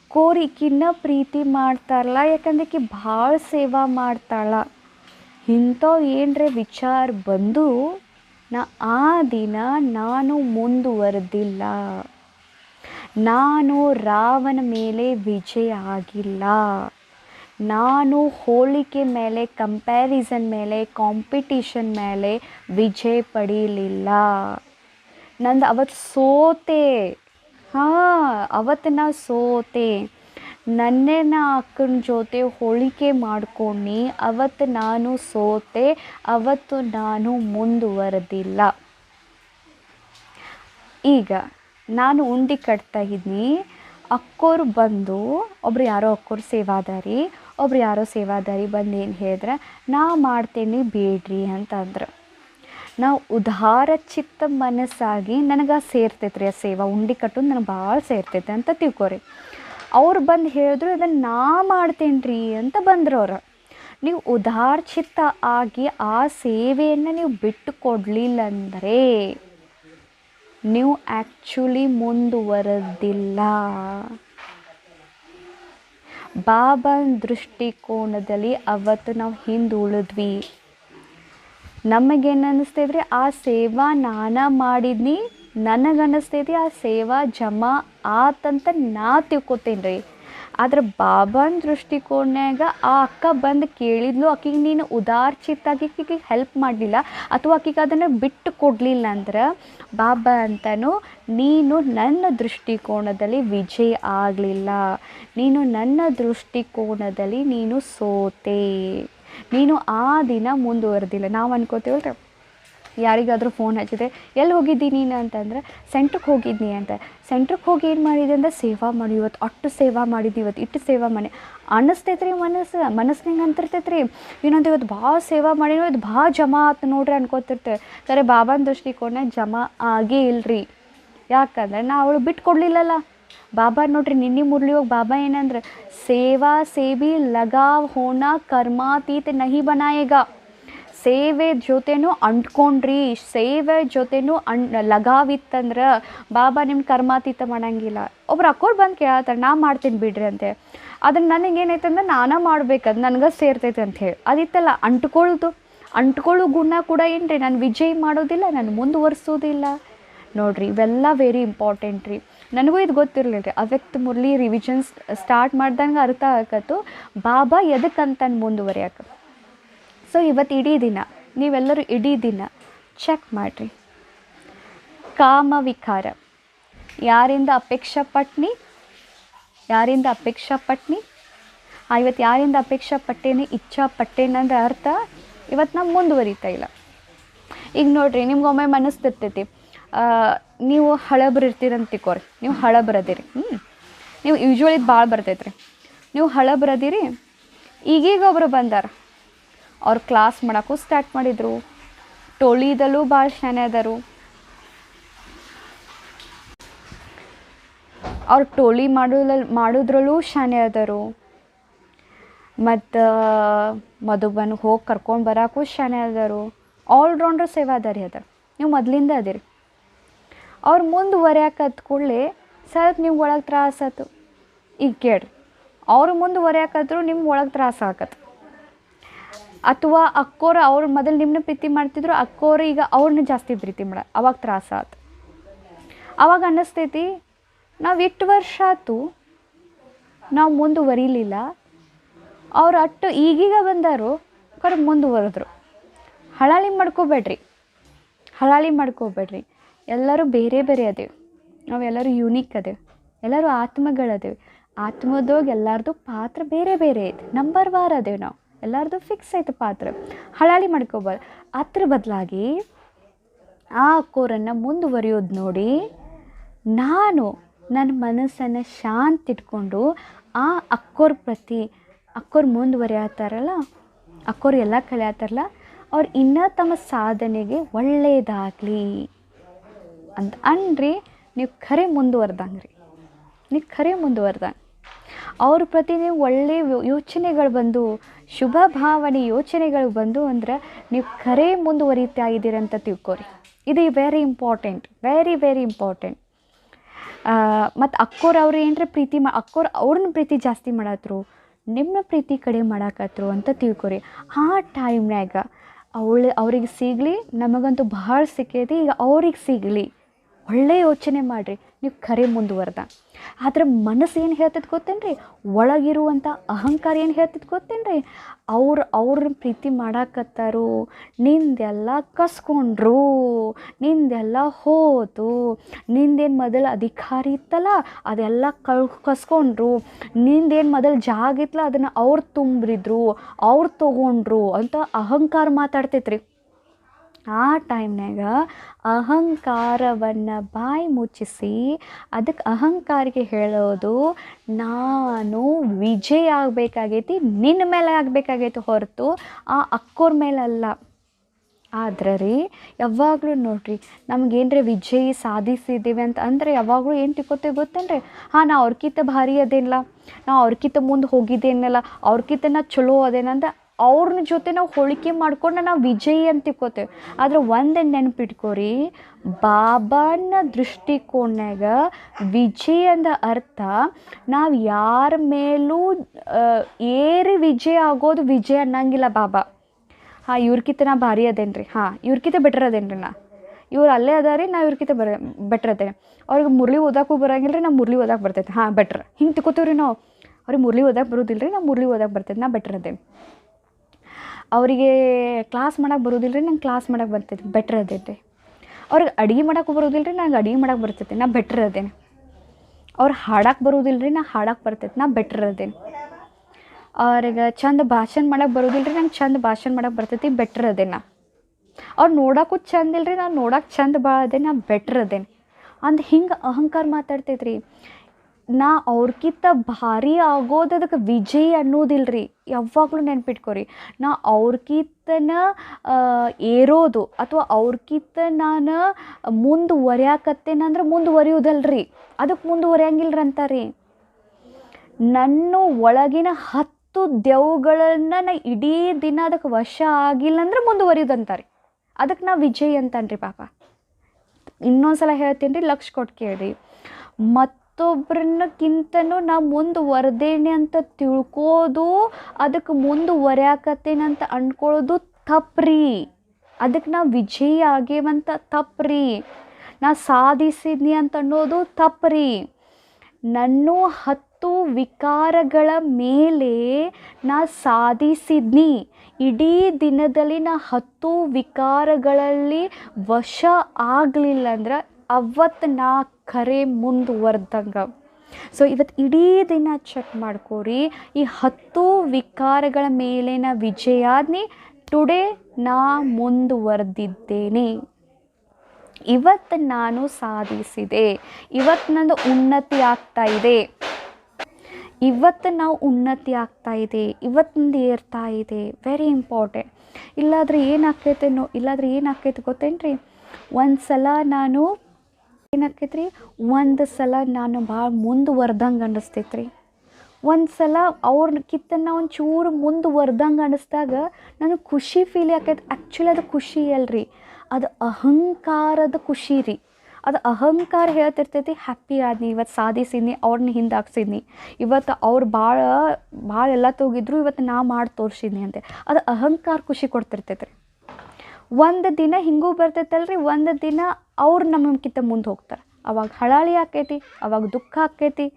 ಅಕ್ಕೋರು ಈಕಿನ್ನ ಪ್ರೀತಿ ಮಾಡ್ತಾರಲ್ಲ, ಯಾಕಂದ್ರೆ ಈಕಿ ಭಾಳ ಸೇವಾ ಮಾಡ್ತಾಳ. ಇಂಥವು ಏನ್ರ ವಿಚಾರ ಬಂದು, ನಾ ಆ ದಿನ ನಾನು ಮುಂದುವರೆದಿಲ್ಲ. ನಾನು ರಾವಣ ಮೇಲೆ ವಿಜಯ ಆಗಿಲ್ಲ. ನಾನು ಹೋಲಿಕೆ ಮೇಲೆ ಕಂಪ್ಯಾರಿಸನ್ ಮೇಲೆ ಕಾಂಪಿಟಿಷನ್ ಮೇಲೆ ವಿಜಯ ಪಡೀಲಿಲ್ಲ. ನಂದು ಅವತ್ತು ಸೋತೆ ಹಾಂ ಅವತ್ತು ನಾ ಸೋತೆ. ನನ್ನೇ ನಾ ಅಕ್ಕನ ಜೊತೆ ಹೋಳಿಕೆ ಮಾಡ್ಕೊಂಡು, ಅವತ್ತು ನಾನು ಸೋತೆ, ಅವತ್ತು ನಾನು ಮುಂದುವರೆದಿಲ್ಲ. ಈಗ, ನಾನು ಉಂಡಿ ಕಟ್ತಾ ಇದ್ನಿ ಅಕ್ಕೋರು ಬಂದು, ಒಬ್ರು ಯಾರೋ ಅಕ್ಕೋರು ಸೇವಾದಾರಿ, ಒಬ್ರು ಯಾರೋ ಸೇವಾದಾರಿ ಬಂದು ಏನು ಹೇಳಿದ್ರೆ, ನಾ ಮಾಡ್ತೇನೆ ಬೇಡ್ರಿ ಅಂತಂದ್ರೆ. ನಾವು ಉದಾರ ಚಿತ್ತ ಮನಸ್ಸಾಗಿ ನನಗೆ ಸೇರ್ತೈತೆ ರೀ ಆ ಸೇವಾ. ಉಂಡಿ ಕಟ್ಟೋದು ನನಗೆ ಭಾಳ ಸೇರ್ತೈತೆ ಅಂತ ತಿಳ್ಕೊರಿ. ಅವ್ರು ಬಂದು ಹೇಳಿದ್ರು ಅದನ್ನು ನಾ ಮಾಡ್ತೇನ್ರಿ ಅಂತ ಬಂದ್ರು ಅವ್ರು. ನೀವು ಉದಾರ ಚಿತ್ತ ಆಗಿ ಆ ಸೇವೆಯನ್ನು ನೀವು ಬಿಟ್ಟು ಕೊಡಲಿಲ್ಲ ಅಂದರೆ ನೀವು ಆ್ಯಕ್ಚುಲಿ ಮುಂದುವರೆದಿಲ್ಲ. ಬಾಬಾನ ದೃಷ್ಟಿಕೋನದಲ್ಲಿ ಅವತ್ತು ನಾವು ಹಿಂದೆ ಉಳಿದ್ವಿ ನಮಗೇನು ಅನ್ನಿಸ್ತೈತ್ರಿ ಆ ಸೇವಾ ನಾನ ಮಾಡಿದ್ನಿ ನನಗೆ ಅನ್ನಿಸ್ತೈತಿ ಆ ಸೇವಾ ಜಮಾ ಆತಂತ ನಾ ತಿಳ್ಕೊತೀನಿ ರೀ ಆದ್ರೆ ಬಾಬಾನ ದೃಷ್ಟಿಕೋನ್ಯಾಗ ಆ ಅಕ್ಕ ಬಂದು ಕೇಳಿದ್ಲು ಆಕಿಗೆ ನೀನು ಉದಾರ್ಚಿತ್ತಾಗಿ ಆಕಿಗೆ ಹೆಲ್ಪ್ ಮಾಡಲಿಲ್ಲ ಅಥವಾ ಆಕಿಗೆ ಅದನ್ನು ಬಿಟ್ಟು ಕೊಡಲಿಲ್ಲ ಅಂದ್ರೆ, ಬಾಬಾ ಅಂತನೂ, ನೀನು ನನ್ನ ದೃಷ್ಟಿಕೋನದಲ್ಲಿ ವಿಜಯ ಆಗಲಿಲ್ಲ. ನೀನು ನನ್ನ ದೃಷ್ಟಿಕೋನದಲ್ಲಿ ನೀನು ಸೋತೆ. ನೀನು ಆ ದಿನ ಮುಂದುವರೆದಿಲ್ಲ. ನಾವು ಅನ್ಕೋತೀವಲ್ರಿ? ಯಾರಿಗಾದರೂ ಫೋನ್ ಹಚ್ಚಿದೆ ಎಲ್ಲಿ ಹೋಗಿದ್ದಿ ನೀನು? ಅಂತಂದ್ರೆ ಸೆಂಟ್ರಿಗೆ ಹೋಗಿದ್ನಿ ಅಂತ. ಸೆಂಟ್ರಿಗೆ ಹೋಗಿ ಏನು ಮಾಡಿದೆ ಅಂದರೆ, ಸೇವಾ ಮಾಡಿ ಇವತ್ತು, ಅಷ್ಟು ಸೇವಾ ಮಾಡಿದ್ದು ಇವತ್ತು ಇಟ್ಟು ಸೇವಾ ಮಾಡಿ ಅನ್ನಿಸ್ತೈತೆ ರೀ ಮನಸ್ಸು ಮನಸ್ಸಿನಂಗೆ ಅಂತಿರ್ತೈತೆ ರೀ ಇನ್ನೊಂದು ಇವತ್ತು ಭಾಳ ಸೇವಾ ಮಾಡಿ, ಇವತ್ತು ಭಾಳ ಜಮಾ ಆತು ನೋಡ್ರಿ ಅನ್ಕೋತಿರ್ತೇವೆ ಸರಿ ಬಾಬಾನ ದೃಷ್ಟಿಕೋನ ಜಮಾ ಆಗೇ ಇಲ್ರಿ. ಯಾಕಂದ್ರೆ, ನಾ ಅವಳು ಬಿಟ್ಟು ಕೊಡಲಿಲ್ಲಲ್ಲ ಬಾಬಾ ನೋಡ್ರಿ, ನಿನ್ನೆ ಮುರಳಿ ಹೋಗಿ ಬಾಬಾ ಏನಂದ್ರೆ, ಸೇವಾ ಸೇವಿ ಲಗಾವ್ ಹೋಣ ಕರ್ಮಾತೀತ ನಹಿ ಬನಾಯೇಗ. ಸೇವೆ ಜೊತೆನೂ ಅಂಟ್ಕೊಂಡ್ರಿ, ಸೇವೆ ಜೊತೆನೂ ಅಣ್ ಲಗಾವಿತ್ತಂದ್ರೆ ಬಾಬಾ ನಿಮ್ಮ ಕರ್ಮಾತೀತ ಮಾಡಂಗಿಲ್ಲ. ಒಬ್ರು ಅಕ್ಕೋರು ಬಂದು ಕೇಳ್ತಾರೆ ನಾ ಮಾಡ್ತೀನಿ ಬಿಡ್ರಿ ಅಂತೆ ಅದನ್ನು ನನಗೆ ಏನೈತಂದ್ರೆ ನಾನೇ ಮಾಡ್ಬೇಕದು ನನಗೆ ಸೇರ್ತೈತೆ ಅಂತ ಹೇಳಿ. ಅದಿತ್ತಲ್ಲ ಅಂಟ್ಕೊಳ್ಳೋದು ಅಂಟ್ಕೊಳ್ಳೋ ಗುಣ ಕೂಡ ಏನು ನಾನು ವಿಜಯ್ ಮಾಡೋದಿಲ್ಲ, ನಾನು ಮುಂದುವರ್ಸೋದಿಲ್ಲ. ನೋಡ್ರಿ, ಇವೆಲ್ಲ ವೆರಿ ಇಂಪಾರ್ಟೆಂಟ್ ರೀ. ನನಗೂ ಇದು ಗೊತ್ತಿರಲಿಲ್ಲ ರೀ ಅವ್ಯಕ್ತ ಮುರಳಿ ರಿವಿಷನ್ಸ್ ಸ್ಟಾರ್ಟ್ ಮಾಡ್ದಂಗೆ ಅರ್ಥ ಆಗತ್ತು ಬಾಬಾ ಎದಕ್ಕಂತ ಮುಂದುವರಿಯಾಕ? ಸೊ ಇವತ್ತು ಇಡೀ ದಿನ, ನೀವೆಲ್ಲರೂ ಇಡೀ ದಿನ ಚೆಕ್ ಮಾಡಿರಿ. ಕಾಮ ವಿಕಾರ. ಯಾರಿಂದ ಅಪೇಕ್ಷಾ ಪಟ್ನಿ? ಯಾರಿಂದ ಅಪೇಕ್ಷಾ ಪಟ್ನಿ? ಇವತ್ತು ಯಾರಿಂದ ಅಪೇಕ್ಷಾ ಪಟ್ಟೇನೆ, ಇಚ್ಛಾ ಪಟ್ಟೇನಂದ್ರೆ ಅರ್ಥ ಇವತ್ತು ನಾವು ಮುಂದುವರಿತಾ ಇಲ್ಲ. ಈಗ ನೋಡ್ರಿ, ನಿಮ್ಗೊಮ್ಮೆ ಮನಸ್ತಿರ್ತೈತಿ ನೀವು ಹಳಬ್ರು ಇರ್ತೀರಂತ ತಿಕ್ಕೋರಿ ನೀವು ಹಳಬ್ರದಿರಿ ಹ್ಞೂ ನೀವು ಯೂಶ್ವಲಿ ಇದು ಭಾಳ ಬರ್ತೈತ್ರಿ. ನೀವು ಹಳಬ್ರದಿರಿ ಈಗೀಗ ಒಬ್ಬರು ಬಂದಾರ. ಅವ್ರು ಕ್ಲಾಸ್ ಮಾಡೋಕ್ಕೂ ಸ್ಟಾರ್ಟ್ ಮಾಡಿದರು. ಟೋಳಿದಲ್ಲೂ ಭಾಳ ಶಾನೆ ಅದರು. ಅವ್ರು ಟೋಳಿ ಮಾಡೋದ್ರಲ್ಲಿ ಮಾಡೋದ್ರಲ್ಲೂ ಶಾನೆ ಅದರು. ಮತ್ತು, ಮಧುಬನ್ ಹೋಗಿ ಕರ್ಕೊಂಡು ಬರೋಕ್ಕೂ ಶಾನೆ ಅದರು. ಆಲ್ರೌಂಡರ್ ಸೇವಾದಾರಿ ಅದಾರ. ನೀವು ಮೊದಲಿಂದ ಅದಿರಿ. ಅವ್ರು ಮುಂದುವರ್ಯಾಕತ್ ಕೂಡಲೇ ಸ್ವಲ್ಪ ನಿಮ್ಗೆ ಒಳಗೆ ತ್ರಾಸ ಆಯ್ತು ಈಗ ಕೇಳ್ರಿ, ಅವ್ರು ಮುಂದುವರ್ಯಾಕತ್ರು ನಿಮ್ಗೆ ಒಳಗೆ ತ್ರಾಸ ಆಗತ್ತೆ ಅಥವಾ ಅಕ್ಕೋರು ಅವ್ರು ಮೊದಲು ನಿಮ್ಮನ್ನ ಪ್ರೀತಿ ಮಾಡ್ತಿದ್ರು, ಅಕ್ಕೋರು ಈಗ ಅವ್ರನ್ನ ಜಾಸ್ತಿ ಪ್ರೀತಿ ಮಾಡ, ಅವಾಗ ತ್ರಾಸ ಆತು. ಅವಾಗ ಅನ್ನಿಸ್ತೈತಿ, ನಾವು ಇಟ್ಟು ವರ್ಷ ಆತು, ನಾವು ಮುಂದುವರಿಲಿಲ್ಲ ಅವ್ರು ಅಟ್ಟು ಈಗೀಗ ಬಂದರು ಕಡೆ ಮುಂದುವರೆದ್ರು ಹಳಾಳಿ ಮಾಡ್ಕೋಬೇಡ್ರಿ ಹಳಾಳಿ ಮಾಡ್ಕೋಬೇಡ್ರಿ. ಎಲ್ಲರೂ ಬೇರೆ ಬೇರೆ ಅದೇವೆ. ನಾವೆಲ್ಲರೂ ಯೂನಿಕ್ ಅದೇವೆ. ಎಲ್ಲರೂ ಆತ್ಮಗಳದೇವೆ. ಆತ್ಮದೋಗ ಎಲ್ಲರದು ಪಾತ್ರ ಬೇರೆ ಬೇರೆ ಐತೆ. ನಂಬರ್ ವಾರ್ ಅದೇವೆ ನಾವು. ಎಲ್ಲರದು ಫಿಕ್ಸ್ ಐತೆ ಪಾತ್ರ. ಹಳಾಳಿ ಮಾಡ್ಕೋಬಾರ್ದು ಅದ್ರ ಬದಲಾಗಿ ಆ ಅಕ್ಕೋರನ್ನು ಮುಂದುವರಿಯೋದು ನೋಡಿ ನಾನು ನನ್ನ ಮನಸ್ಸನ್ನು ಶಾಂತ ಇಟ್ಕೊಂಡು ಆ ಅಕ್ಕೋರ ಪ್ರತಿ, ಅಕ್ಕೋರು ಮುಂದುವರಿಯತ್ತಾರಲ್ಲ ಅಕ್ಕೋರು ಎಲ್ಲ ಕಲಿಯತ್ತಾರಲ್ಲ ಅವ್ರು ಇನ್ನೂ ತಮ್ಮ ಸಾಧನೆಗೆ ಒಳ್ಳೆಯದಾಗಲಿ ಅಂತ ಅನ್ರಿ, ನೀವು ಖರೆ ಮುಂದುವರ್ದಂಗೆ ರೀ ನೀವು ಖರೆ ಮುಂದುವರ್ದಂಗೆ. ಅವ್ರ ಪ್ರತಿ ನೀವು ಒಳ್ಳೆಯ ಯೋಚನೆಗಳು ಬಂದು, ಶುಭ ಭಾವನೆ ಯೋಚನೆಗಳು ಬಂದು ಅಂದ್ರೆ ನೀವು ಖರೆ ಮುಂದುವರಿತಾ ಇದ್ದೀರಂತ ತಿಳ್ಕೊರಿ. ಇದು very important very very important ಮತ್ತು ಅಕ್ಕೋರು ಅವ್ರು ಏನರ ಪ್ರೀತಿ ಮಾ, ಅಕ್ಕೋರು ಅವ್ರನ್ನ ಪ್ರೀತಿ ಜಾಸ್ತಿ ಮಾಡತ್ರು ನಿಮ್ಮ ಪ್ರೀತಿ ಕಡೆ ಮಾಡಾಕತ್ರು ಅಂತ ತಿಳ್ಕೊರಿ. ಆ ಟೈಮ್ನ್ಯಾಗ ಅವಳು, ಅವ್ರಿಗೆ ಸಿಗಲಿ, ನಮಗಂತೂ ಭಾಳ ಸಿಕ್ಕೈತಿ, ಈಗ ಅವ್ರಿಗೆ ಸಿಗಲಿ. ಒಳ್ಳೆ ಯೋಚನೆ ಮಾಡಿರಿ, ನೀವು ಖರೆ ಮುಂದುವರ್ದ. ಆದ್ರೆ ಮನಸ್ಸು ಏನು ಹೇಳ್ತಿದ್ ಗೊತ್ತೇನು ರೀ ಒಳಗಿರುವಂಥ ಅಹಂಕಾರ ಏನು ಹೇಳ್ತಿದ್ ಗೊತ್ತೇನು ರೀ ಅವ್ರು ಅವ್ರನ್ನ ಪ್ರೀತಿ ಮಾಡಾಕತ್ತಾರು, ನಿಂದೆಲ್ಲ ಕಸ್ಕೊಂಡ್ರು, ನಿಂದೆಲ್ಲ ಹೋತು, ನಿಂದೇನು ಮೊದಲು ಅಧಿಕಾರ ಇತ್ತಲ್ಲ, ಅದೆಲ್ಲ ಕಳ್ ಕಸ್ಕೊಂಡ್ರು, ನಿಂದೇನು ಮೊದಲು ಜಾಗ ಇತ್ತಲ್ಲ, ಅದನ್ನು ಅವ್ರು ತುಂಬಿದ್ರು ಅವ್ರು ತೊಗೊಂಡ್ರು ಅಂತ ಅಹಂಕಾರ ಮಾತಾಡ್ತೈತ್ರಿ. ಆ ಟೈಮ್ನಾಗ ಅಹಂಕಾರವನ್ನು ಬಾಯಿ ಮುಚ್ಚಿಸಿ ಅದಕ್ಕೆ ಅಹಂಕಾರಿಗೆ ಹೇಳೋದು, ನಾನು ವಿಜಯ ಆಗಬೇಕಾಗೈತಿ ನಿನ್ನ ಮೇಲೆ ಆಗಬೇಕಾಗೈತಿ ಹೊರತು ಆ ಅಕ್ಕೋರ ಮೇಲಲ್ಲ. ಆದ್ರೆ ರೀ, ಯಾವಾಗಲೂ ನೋಡಿರಿ, ನಮಗೇನ್ರಿ ವಿಜಯ ಸಾಧಿಸಿದ್ದೀವಿ ಅಂತ ಅಂದರೆ ಯಾವಾಗಲೂ ಏನು ತಿಕ್ಕೋತೀವಿ ಗೊತ್ತೇನು ರೀ ಹಾಂ, ನಾ ಅವ್ರಕ್ಕಿಂತ ಭಾರಿ ಅದೇನಲ್ಲ, ನಾ ಅವ್ರಕ್ಕಿಂತ ಮುಂದೆ ಹೋಗಿದ್ದೇನಲ್ಲ ಅವ್ರಕ್ಕಿಂತ ನಾ ಚಲೋ ಅದೇನಂತ ಅವ್ರನ್ನ ಜೊತೆ ನಾವು ಹೋಳಿಕೆ ಮಾಡ್ಕೊಂಡು ನಾವು ವಿಜಯಿ ಅಂತ ತಿಕ್ಕೋತೇವೆ ಆದ್ರೆ ಒಂದೇ ನೆನಪಿಟ್ಕೋರಿ, ಬಾಬಾನ ದೃಷ್ಟಿಕೋನಾಗ ವಿಜಯ ಅಂದ ಅರ್ಥ ನಾವು ಯಾರ ಮೇಲೂ ಏರಿ ವಿಜಯ ಆಗೋದು ವಿಜಯ ಅನ್ನಂಗಿಲ್ಲ ಬಾಬಾ. ಹಾಂ ಇವ್ರಕಿತ ನಾ ಭಾರಿ ಅದೇನ್ರಿ. ಹಾಂ ಇವ್ರಕಿತ ಬೆಟರ್ ಅದೇನು ರೀ ನಾ. ಇವ್ರು ಅಲ್ಲೇ ಅದ ರೀ ನಾ ಇವ್ರಕಿತ ಬರ, ಬೆಟ್ರ್ ಅದೇನೆ ಅವ್ರಿಗೆ ಮುರಳಿ ಓದಕ್ಕೂ ಬರಂಗಿಲ್ಲ ರೀ ನಾ ಮುರಳಿ ಓದಕ್ಕೆ ಬರ್ತೈತೆ. ಹಾಂ, ಬೆಟ್ರ್. ಹಿಂಗೆ ತಿಳ್ಕೊತೀವಿ ರೀ ನಾವು. ಅವ್ರಿಗೆ ಮುರಳಿ ಓದಕ್ಕೆ ಬರೋದಿಲ್ಲ ರೀ ನಾ ಮುರಳಿ ಓದಕ್ಕೆ ಬರ್ತೈತೆ, ನಾ ಬೆಟ್ರ್ ಅದೇನೆ ಅವರಿಗೆ ಕ್ಲಾಸ್ ಮಾಡಕ್ಕೆ ಬರೋದಿಲ್ಲ ರೀ ನಂಗೆ ಕ್ಲಾಸ್ ಮಾಡಕ್ಕೆ ಬರ್ತೈತೆ ಬೆಟ್ರ್ ಅದೈತೆ ಅವ್ರಿಗೆ ಅಡುಗೆ ಮಾಡಕ್ಕೆ ಬರೋದಿಲ್ಲ ರೀ ನಂಗೆ ಅಡುಗೆ ಮಾಡಕ್ಕೆ ಬರ್ತೈತೆ, ನಾ ಬೆಟ್ರ್ ಅದೇನೆ. ಅವ್ರು ಹಾಡಕ್ಕೆ ಬರೋದಿಲ್ಲ ರೀ ನಾ ಹಾಡಕ್ಕೆ ಬರ್ತೈತೆ, ನಾ ಬೆಟ್ರ್ ಅದೇನೆ. ಅವ್ರಿಗೆ ಚಂದ ಭಾಷಣ ಮಾಡಕ್ಕೆ ಬರೋದಿಲ್ಲ ರೀ ನಂಗೆ ಚಂದ ಭಾಷಣ ಮಾಡಕ್ಕೆ ಬರ್ತೈತಿ ಬೆಟ್ರ್ ಅದೇನ ಅವ್ರು ನೋಡೋಕ್ಕೂ ಚಂದ ಇಲ್ರಿ ನಾನು ನೋಡೋಕೆ ಚಂದ ಭಾಳ ಅದೇ ನಾ ಬೆಟ್ರ್ ಅದೇನೆ. ಅಂದು ಹಿಂಗೆ ಅಹಂಕಾರ ಮಾತಾಡ್ತೈತ್ರಿ. ನಾ ಅವ್ರಕ್ಕಿಂತ ಭಾರಿ ಆಗೋದು ಅದಕ್ಕೆ ವಿಜಯ್ ಅನ್ನೋದಿಲ್ಲ ರೀ ಯಾವಾಗಲೂ ನೆನ್ಪಿಟ್ಕೊರಿ. ನಾ ಅವ್ರಕ್ಕಿಂತನ ಏರೋದು ಅಥವಾ ಅವ್ರಕ್ಕಿಂತ ನಾನು ಮುಂದುವರ್ಯಾಕತ್ತೇನಂದ್ರೆ ರೀ ಅದಕ್ಕೆ ಮುಂದುವರಿಯಂಗಿಲ್ಲ ಅಂತಾರೆ ನನ್ನ ಒಳಗಿನ ಹತ್ತು ದೆವ್ಗಳನ್ನು ನಾ ಇಡೀ ದಿನ ಅದಕ್ಕೆ ವಶ ಆಗಿಲ್ಲ ಅಂದ್ರೆ ಮುಂದುವರಿಯೋದಂತಾರೆ. ಅದಕ್ಕೆ ನಾ ವಿಜಯ್ ಅಂತಾನ್ರಿ ಪಾಪ. ಇನ್ನೊಂದು ಸಲ ಹೇಳ್ತೀನಿ ರೀ ಲಕ್ಷ ಕೊಟ್ಟು ಕೇಳ್ರಿ. ಮತ್ತೊಬ್ರನ್ನಕ್ಕಿಂತನೂ ನಾ ಮುಂದುವರೆದೇನೆ ಅಂತ ತಿಳ್ಕೋದು ಅದಕ್ಕೆ ಮುಂದುವರ್ಯಾಕತ್ತೇನೆ ಅಂತ ಅಂದ್ಕೊಳ್ಳೋದು ತಪ್ಪ್ರಿ. ಅದಕ್ಕೆ ನಾ ವಿಜಯಿ ಆಗೇವಂತ ತಪ್ಪ್ರಿ. ನಾ ಸಾಧಿಸಿದ್ನಿ ಅಂತ ಅನ್ನೋದು ತಪ್ಪ್ರಿ. ನನ್ನ ಹತ್ತು ವಿಕಾರಗಳ ಮೇಲೆ ನಾ ಸಾಧಿಸಿದ್ನಿ. ಇಡೀ ದಿನದಲ್ಲಿ ನಾ ಹತ್ತು ವಿಕಾರಗಳಲ್ಲಿ ವಶ ಆಗಲಿಲ್ಲ ಅಂದ್ರೆ ಅವತ್ತು ನಾ ಖರೆ ಮುಂದುವರ್ದಂಗೆ. ಸೊ ಇವತ್ತು ಇಡೀ ದಿನ ಚೆಕ್ ಮಾಡ್ಕೋರಿ, ಈ ಹತ್ತು ವಿಕಾರಗಳ ಮೇಲಿನ ವಿಜಯಾದ್ನಿ ಟುಡೇ ನಾ ಮುಂದುವರೆದಿದ್ದೇನೆ. ಇವತ್ತು ನಾನು ಸಾಧಿಸಿದೆ. ಇವತ್ತು ನಂದು ಉನ್ನತಿ ಆಗ್ತಾ ಇದೆ. ಇವತ್ತು ನಾವು ಉನ್ನತಿ ಆಗ್ತಾ ಇದೆ. ಇವತ್ತಿಂದ ಏರ್ತಾ ಇದೆ. ವೆರಿ ಇಂಪಾರ್ಟೆಂಟ್ ಇಲ್ಲಾದ್ರೆ ಏನಾಗ್ತೈತೆ ನೋ ಇಲ್ಲಾದ್ರೆ ಏನಾಕೈತೆ ಗೊತ್ತೇನ್ರಿ? ಒಂದು ಸಲ ನಾನು ಏನಾಕೈತೆ ರೀ ಒಂದು ಸಲ ನಾನು ಭಾಳ ಮುಂದುವರ್ದಂಗೆ ಅನ್ನಿಸ್ತೈತ್ರಿ ಒಂದು ಸಲ ಅವ್ರಕ್ಕಿಂತ ಕಿತ್ತನ್ನ ಒಂದು ಚೂರು ಮುಂದುವರ್ದಂಗೆ ಅನ್ನಿಸ್ದಾಗ ನನಗೆ ಖುಷಿ ಫೀಲ್ ಆಕೈತೆ. ಆ್ಯಕ್ಚುಲಿ ಅದು ಖುಷಿ ಅಲ್ರಿ. ಅದು ಅಹಂಕಾರದ ಖುಷಿ ರೀ. ಅದು ಅಹಂಕಾರ ಹೇಳ್ತಿರ್ತೈತಿ ಹ್ಯಾಪಿ ಆದ್ನಿ, ಇವತ್ತು ಸಾಧಿಸಿದ್ನಿ ಅವ್ರನ್ನ ಹಿಂದೆ ಹಾಕ್ಸಿದ್ನಿ. ಇವತ್ತು ಅವ್ರು ಭಾಳ ಭಾಳ ಎಲ್ಲ ತೋಗಿದ್ರು, ಇವತ್ತು ನಾ ಮಾಡಿ ತೋರಿಸಿದ್ನಿ ಅಂತೆ. ಅದು ಅಹಂಕಾರ ಖುಷಿ ಕೊಡ್ತಿರ್ತೈತೆ ರೀ ಒಂದು ದಿನ ಹಿಂಗೂ ಬರ್ತೈತಲ್ರಿ, ಒಂದು ದಿನ ಅವ್ರು ನಮ್ಮಕ್ಕಿಂತ ಮುಂದೆ ಹೋಗ್ತಾರೆ. ಅವಾಗ ಹಳಾಳಿ ಆಕೈತಿ, ಅವಾಗ ದುಃಖ ಆಕೈತಿ,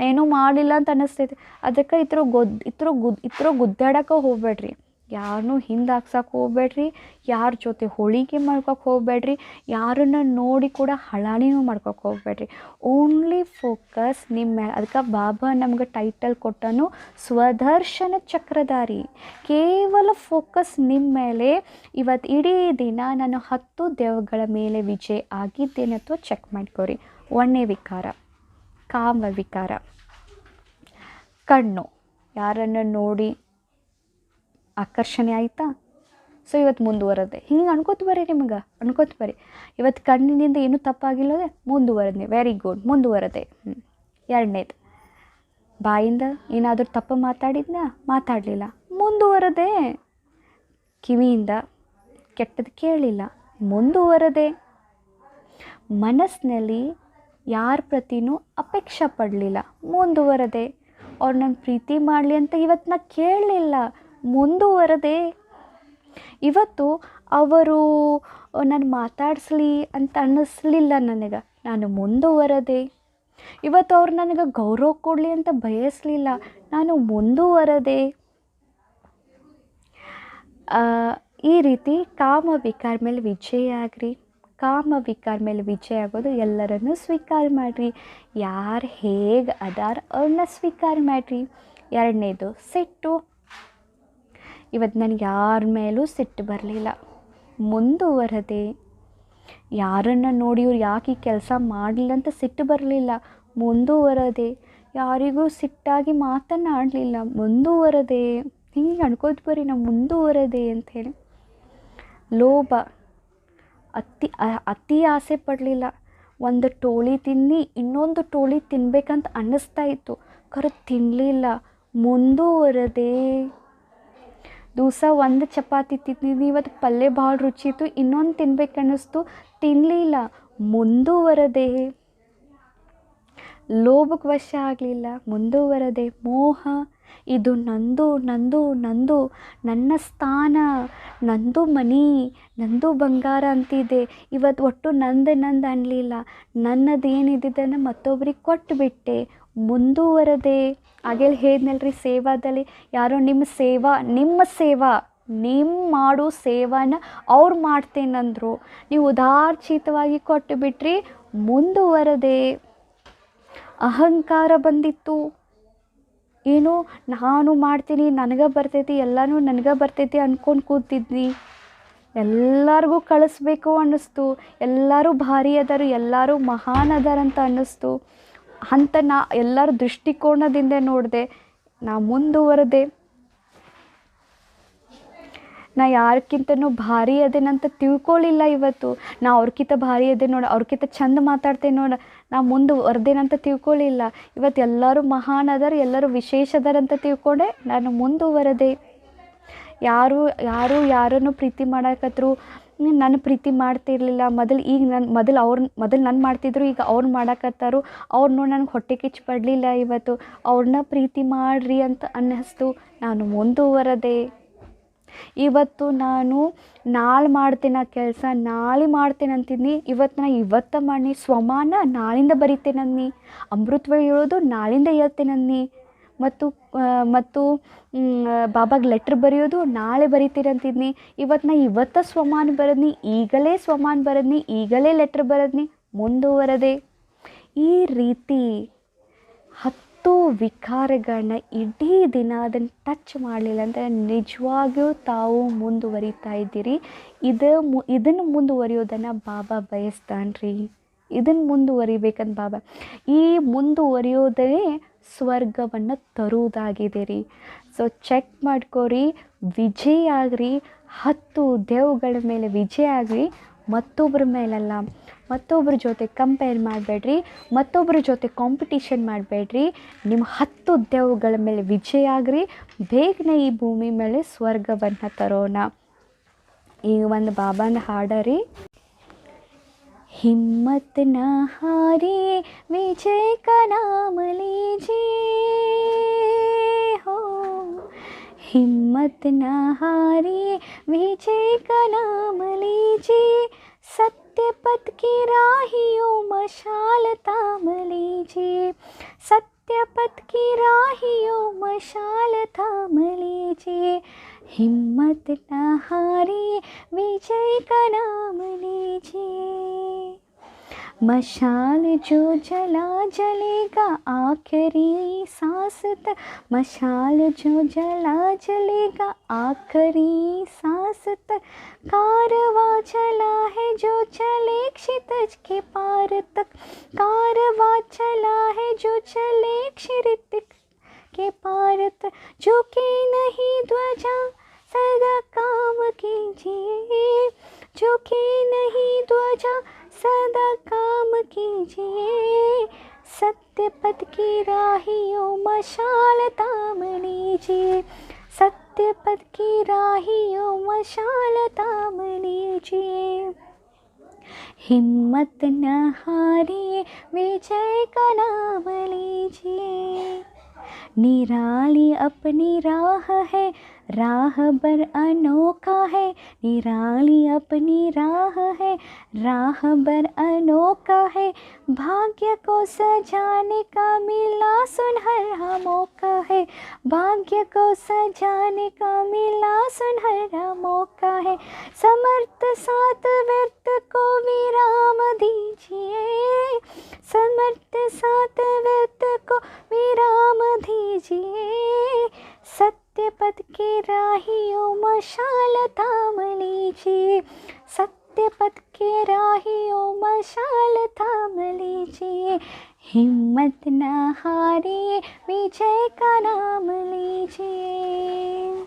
ಏನೂ ಮಾಡಿಲ್ಲ ಅಂತ ಅನ್ನಿಸ್ತೈತಿ ಅದಕ್ಕೆ ಇತ್ರ ಗೊದ್, ಇತ್ರ ಗುದ್, ಇತ್ರ ಗುದ್ದಾಡಕ್ಕೆ ಹೋಗ್ಬೇಡ್ರಿ. ಯಾರನ್ನೂ ಹಿಂದೆ ಹಾಕ್ಸಕ್ಕೆ ಹೋಗ್ಬೇಡ್ರಿ, ಯಾರ ಜೊತೆ ಹೋಳಿಗೆ ಮಾಡ್ಕೊಕ್ಕೆ ಹೋಗ್ಬೇಡ್ರಿ, ಯಾರನ್ನ ನೋಡಿ ಕೂಡ ಹಳಾಳಿನೂ ಮಾಡ್ಕೊಕ್ಕೆ ಹೋಗ್ಬೇಡ್ರಿ. ಓನ್ಲಿ ಫೋಕಸ್ ನಿಮ್ಮ ಅದಕ್ಕೆ ಬಾಬಾ ನಮ್ಗೆ ಟೈಟಲ್ ಕೊಟ್ಟನು, ಸ್ವದರ್ಶನ ಚಕ್ರಧಾರಿ. ಕೇವಲ ಫೋಕಸ್ ನಿಮ್ಮ ಮೇಲೆ. ಇವತ್ತು ಇಡೀ ದಿನ ನಾನು ಹತ್ತು ದೇವಗಳ ಮೇಲೆ ವಿಜಯ ಆಗಿದ್ದೇನೆ ಅಥವಾ ಚೆಕ್ ಮಾಡ್ಕೋರಿ. ಒಣ್ಣೆ ವಿಕಾರ, ಕಾಮ ವಿಕಾರ, ಕಣ್ಣು. ಯಾರನ್ನು ನೋಡಿ ಆಕರ್ಷಣೆ ಆಯಿತಾ? ಸೊ ಇವತ್ತು ಮುಂದುವರದೆ. ಹಿಂಗೆ ಅನ್ಕೋತ ಬರ್ರಿ ನಿಮ್ಗೆ, ಅನ್ಕೋತ ಬರ್ರಿ ಇವತ್ತು ಕಣ್ಣಿನಿಂದ ಏನೂ ತಪ್ಪಾಗಿಲ್ಲದೆ ಮುಂದುವರದೆ ವೆರಿ ಗುಡ್ ಮುಂದುವರದೆ. ಹ್ಞೂ ಎರಡನೇದು. ಬಾಯಿಂದ ಏನಾದರೂ ತಪ್ಪು ಮಾತಾಡಿದ್ನ? ಮಾತಾಡಲಿಲ್ಲ. ಮುಂದುವರದೆ. ಕಿವಿಯಿಂದ ಕೆಟ್ಟದ್ದು ಕೇಳಲಿಲ್ಲ ಮುಂದುವರದೆ. ಮನಸ್ಸಿನಲ್ಲಿ ಯಾರ ಪ್ರತಿನೂ ಅಪೇಕ್ಷೆ ಪಡಲಿಲ್ಲ. ಮುಂದುವರದೆ. ಅವ್ರು ನನ್ನ ಪ್ರೀತಿ ಮಾಡಲಿ ಅಂತ ಇವತ್ತು ನಾ ಕೇಳಲಿಲ್ಲ. ಮುಂದುವರದೆ. ಇವತ್ತು ಅವರು ನಾನು ಮಾತಾಡಿಸ್ಲಿ ಅಂತ ಅನ್ನಿಸ್ಲಿಲ್ಲ ನನಗೆ. ನಾನು ಮುಂದುವರೆದೆ. ಇವತ್ತು ಅವ್ರು ನನಗೆ ಗೌರವ ಕೊಡಲಿ ಅಂತ ಬಯಸಲಿಲ್ಲ. ನಾನು ಮುಂದುವರೆದೆ. ಈ ರೀತಿ ಕಾಮ ವಿಕಾರ ಮೇಲೆ ವಿಜಯ ಆಗ್ರಿ. ಕಾಮ ವಿಕಾರ ಮೇಲೆ ವಿಜಯ ಆಗೋದು ಎಲ್ಲರನ್ನು ಸ್ವೀಕಾರ ಮಾಡಿರಿ. ಯಾರು ಹೇಗೆ ಅದಾರ ಅವ್ರನ್ನ ಸ್ವೀಕಾರ ಮಾಡಿರಿ. ಎರಡನೇದು, ಸಿಟ್ಟು. ಇವತ್ತು ನನಗೆ ಯಾರ ಮೇಲೂ ಸಿಟ್ಟು ಬರಲಿಲ್ಲ. ಮುಂದುವರದೆ ಯಾರನ್ನು ನೋಡಿ ಇವ್ರು ಯಾಕೆ ಈ ಕೆಲಸ ಮಾಡಲಿಲ್ಲ ಅಂತ ಸಿಟ್ಟು ಬರಲಿಲ್ಲ. ಮುಂದುವರದೆ ಯಾರಿಗೂ ಸಿಟ್ಟಾಗಿ ಮಾತನಾಡಲಿಲ್ಲ. ಮುಂದುವರದೆ ಹಿಂಗೆ ಅನ್ಕೋತ ಬರ್ರಿ ನಾವು ಮುಂದುವರದೆ ಅಂಥೇಳಿ ಲೋಭ, ಅತಿ ಅತಿ ಆಸೆ ಪಡಲಿಲ್ಲ. ಒಂದು ಟೋಳಿ ತಿನ್ನಿ, ಇನ್ನೊಂದು ಟೋಳಿ ತಿನ್ಬೇಕಂತ ಅನ್ನಿಸ್ತಾ ಇತ್ತು. ಖರೆ ತಿನ್ನಲಿಲ್ಲ ಮುಂದುವರದೆ ದಿವಸ ಒಂದು ಚಪಾತಿ ತಿಂದಿದ್ದು ಇವತ್ತು ಪಲ್ಯ ಭಾಳ ರುಚಿ ಇತ್ತು. ಇನ್ನೊಂದು ತಿನ್ಬೇಕು ಅನ್ನಿಸ್ತು ತಿನ್ನಲಿಲ್ಲ ಮುಂದುವರದೆ. ಲೋಭಕ್ಕೆ ವಶ ಆಗಲಿಲ್ಲ, ಮುಂದುವರದೆ. ಮೋಹ, ಇದು ನಂದು ನಂದು ನಂದು, ನನ್ನ ಸ್ಥಾನ, ನಂದು ಮನಿ, ನಂದು ಬಂಗಾರ ಅಂತಿದೆ. ಇವತ್ತು ಒಟ್ಟು ನಂದು ನಂದು ಅನ್ನಲಿಲ್ಲ ನನ್ನದು ಏನಿದ್ದನ್ನು ಮತ್ತೊಬ್ರಿಗೆ ಕೊಟ್ಟುಬಿಟ್ಟೆ ಮುಂದುವರದೆ. ಹೇಳಿದ್ನಲ್ಲ ಹೇಳಿದ್ನಲ್ರಿ, ಸೇವಾದಲ್ಲಿ ಯಾರೋ ನಿಮ್ಮ ಸೇವಾ ನಿಮ್ಮ ಸೇವಾ ನಿಮ್ಮ ಮಾಡೋ ಸೇವಾನ ಅವ್ರು ಮಾಡ್ತೇನಂದರು. ನೀವು ಉದಾರ್ಚಿತವಾಗಿ ಕೊಟ್ಟು ಬಿಟ್ರಿ, ಮುಂದುವರದೆ. ಅಹಂಕಾರ ಬಂದಿತ್ತು. ಏನು, ನಾನು ಮಾಡ್ತೀನಿ, ನನಗೆ ಬರ್ತೈತಿ, ಎಲ್ಲನೂ ನನಗೆ ಬರ್ತೈತಿ ಅಂದ್ಕೊಂಡು ಕೂತಿದ್ನಿ. ಎಲ್ಲರಿಗೂ ಕಳಿಸ್ಬೇಕು ಅನ್ನಿಸ್ತು. ಎಲ್ಲರೂ ಭಾರಿ ಅದಾರು, ಎಲ್ಲರೂ ಮಹಾನ್ ಅದಾರಂತ ಅನ್ನಿಸ್ತು. ಅಂತ ನಾ ಎಲ್ಲರ ದೃಷ್ಟಿಕೋನದಿಂದ ನೋಡಿದೆ ನಾ ಮುಂದುವರೆದೆ. ನಾ ಯಾರ್ಕಿಂತನೂ ಭಾರಿ ಅದೇನಂತ ತಿಳ್ಕೊಳ್ಳಿಲ್ಲ ಇವತ್ತು. ನಾ ಅವ್ರಕ್ಕಿಂತ ಭಾರಿ ಅದೇ ನೋಡಿ ಅವ್ರಕ್ಕಿಂತ ಚಂದ ಮಾತಾಡ್ತೇನೆ ನೋಡ, ನಾ ಮುಂದುವರ್ದೇನಂತ ತಿಳ್ಕೊಳ್ಳಿಲ್ಲ ಇವತ್ತು ಎಲ್ಲರೂ ಮಹಾನ್ ಅದರ, ಎಲ್ಲರೂ ವಿಶೇಷ ಅದಾರಂತ ತಿಳ್ಕೊಂಡೆ, ನಾನು ಮುಂದುವರೆದೆ. ಯಾರು ಯಾರು ಯಾರನ್ನು ಪ್ರೀತಿ ಮಾಡಕತ್ರು ನನ್ನ ಪ್ರೀತಿ ಮಾಡ್ತಿರಲಿಲ್ಲ. ಮೊದಲು ಈಗ ನನ್ನ ಮೊದಲು ಅವ್ರು, ಮೊದಲು ನನ್ನ ಮಾಡ್ತಿದ್ರು, ಈಗ ಅವ್ರು ಮಾಡಕತ್ತಾರು. ಅವ್ರು ನೋಡಿ ನನಗೆ ಹೊಟ್ಟೆ ಕಿಚ್ಚು ಪಡಲಿಲ್ಲ ಇವತ್ತು. ಅವ್ರನ್ನ ಪ್ರೀತಿ ಮಾಡಿರಿ ಅಂತ ಅನ್ನಿಸ್ತು. ನಾನು ಮುಂದುವರೆದೆ. ಇವತ್ತು ನಾನು ನಾಳೆ ಮಾಡ್ತೇನೆ ಕೆಲಸ, ನಾಳೆ ಮಾಡ್ತೇನೆ ಅಂತೀನಿ ಇವತ್ತು ನಾ ಇವತ್ತು ಮಾಡಿ ಸ್ವಮಾನ ನಾಳಿಂದ ಬರಿತೇನೆ ಅನ್ನಿ ಅಮೃತ್ವಳಿ ಹೇಳೋದು ನಾಳಿಂದ ಹೇಳ್ತೇನೆ ಅನ್ನಿ ಮತ್ತು ಮತ್ತು ಬಾಬಾಗೆ ಲೆಟ್ರ್ ಬರೆಯೋದು, ನಾಳೆ ಬರಿತೀರಿ ಅಂತಿದ್ನಿ. ಇವತ್ತು ನಾ ಇವತ್ತು ಸ್ವಮಾನ ಬರದ್ನಿ, ಈಗಲೇ ಸ್ವಮಾನ ಬರದ್ನಿ, ಈಗಲೇ ಲೆಟ್ರ್ ಬರದ್ನಿ, ಮುಂದುವರೆದೆ. ಈ ರೀತಿ ಹತ್ತು ವಿಕಾರಗಳನ್ನ ಇಡೀ ದಿನ ಅದನ್ನು ಟಚ್ ಮಾಡಲಿಲ್ಲ ಅಂದರೆ ನಿಜವಾಗಿಯೂ ತಾವು ಮುಂದುವರಿತಾ ಇದ್ದೀರಿ. ಇದು ಮು, ಇದನ್ನು ಮುಂದುವರಿಯೋದನ್ನು ಬಾಬಾ ಬಯಸ್ತಾನೆ ರೀ ಇದನ್ನು ಮುಂದುವರಿಬೇಕಂತ ಬಾಬಾ. ಈ ಮುಂದುವರಿಯೋದೇ ಸ್ವರ್ಗವನ್ನು ತರುವುದಾಗಿದೆ ರೀ ಸೊ ಚೆಕ್ ಮಾಡ್ಕೋರಿ, ವಿಜಯ ಆಗ್ರಿ, ಹತ್ತು ದೇವ್ಗಳ ಮೇಲೆ ವಿಜಯ ಆಗ್ರಿ ಮತ್ತೊಬ್ಬರ ಮೇಲಲ್ಲ. ಮತ್ತೊಬ್ಬರ ಜೊತೆ ಕಂಪೇರ್ ಮಾಡಬೇಡ್ರಿ ಮತ್ತೊಬ್ಬರ ಜೊತೆ ಕಾಂಪಿಟಿಷನ್ ಮಾಡಬೇಡ್ರಿ. ನಿಮ್ಮ ಹತ್ತು ದೇವ್ಗಳ ಮೇಲೆ ವಿಜಯ ಆಗ್ರಿ, ಬೇಗನೆ ಈ ಭೂಮಿ ಮೇಲೆ ಸ್ವರ್ಗವನ್ನು ತರೋಣ. ಈಗ ಒಂದು ಬಾಬಾನ ಹಾಡರಿ. हिम्मत न हारिए विजय का नाम लीजिए। हो। हिम्मत न हारिए विजय का नाम लीजिए। सत्य पथ की राहियों मशाल ताम लीजिए। सत्य पथ की राहियों मशाल थाम लीजिए। हिम्मत न हारिए विजय का नाम लीजिए। मशाल जो जला जलेगा, आखिरी सांस तक। मशाल जो जला जलेगा, आखिरी सांस तक। कारवा चला है जो चले क्षितज के पार तक। कारवा चला है जो चले क्षितिज के तक झुके नहीं ध्वजा, सदा काम कीजिए। झुके नहीं ध्वजा, सदा काम कीजिए। सत्य पथ की राहियों मशाल ताम लीजिए। सत्य पथ की राहियों मशाल ताम लीजिए। हिम्मत न हारिए, विजय का नाम लीजिए। निराली अपनी राह है। राह बर अनोखा है, निराली अपनी राह है। राह बर अनोखा है, भाग्य को सजाने का मिला सुनहरा मौका है, भाग्य को सजाने का मिला सुनहरा मौका है, समर्थ सात व्यर्थ को विराम दीजिए। समर्थ सात व्यर्थ को विराम दीजिए। सत्य पर पथ के राहियों मशाल थाम लीजिए। सत्य पथ के राहियों मशाल थाम लीजिए। हिम्मत न हारिए, विजय का नाम लीजिए।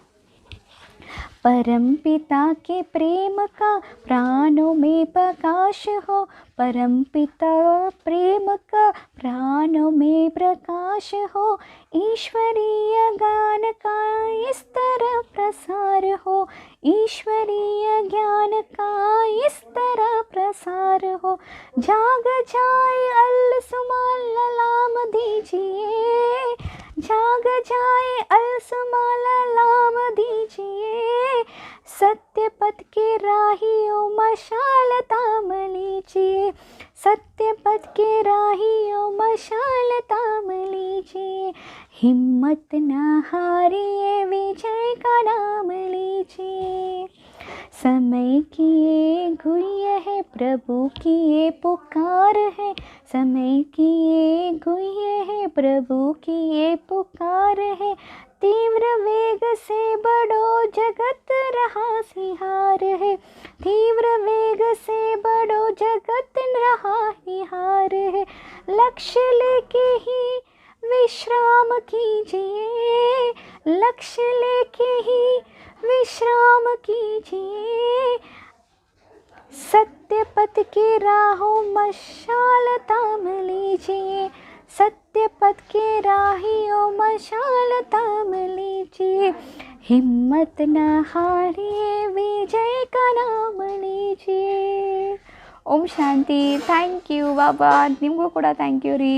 परम पिता के प्रेम का प्राणों में प्रकाश हो। परम पिता प्रेम का प्राणों में प्रकाश हो। ईश्वरीय गान का इस तरह प्रसार हो। ईश्वरीय ज्ञान का इस तरह प्रसार हो। जाग जाए अल सुमाल लाम दीजिए। जाग जाए अलसमाल लाम दीजिए। सत्य पथ के राहियों मशाल ताम लीजिए। सत्य पथ के राहियों मशाल ताम लीजिए। हिम्मत न हारिए, विजय का नाम लीजिए। समय की ये गुह्य है, प्रभु की ये पुकार है। समय की ये गुह्य है, प्रभु की ये पुकार है। तीव्र वेग से बड़ो जगत रहा सिहार है। तीव्र वेग से बड़ो जगत रहा निहार है। लक्ष्य लेके ही विश्राम कीजिए, लक्ष्य लेके ही विश्राम कीजिए सत्य पथ के राहों मशाल ताम लीजिए सत्य पथ के राहियों मशाल ताम लीजिए हिम्मत न हारिए विजय का नाम लीजिए ಓಂ ಶಾಂತಿ ಥ್ಯಾಂಕ್ ಯು ಬಾಬಾ ನಿಮಗೂ ಕೂಡ ಥ್ಯಾಂಕ್ ಯು ರೀ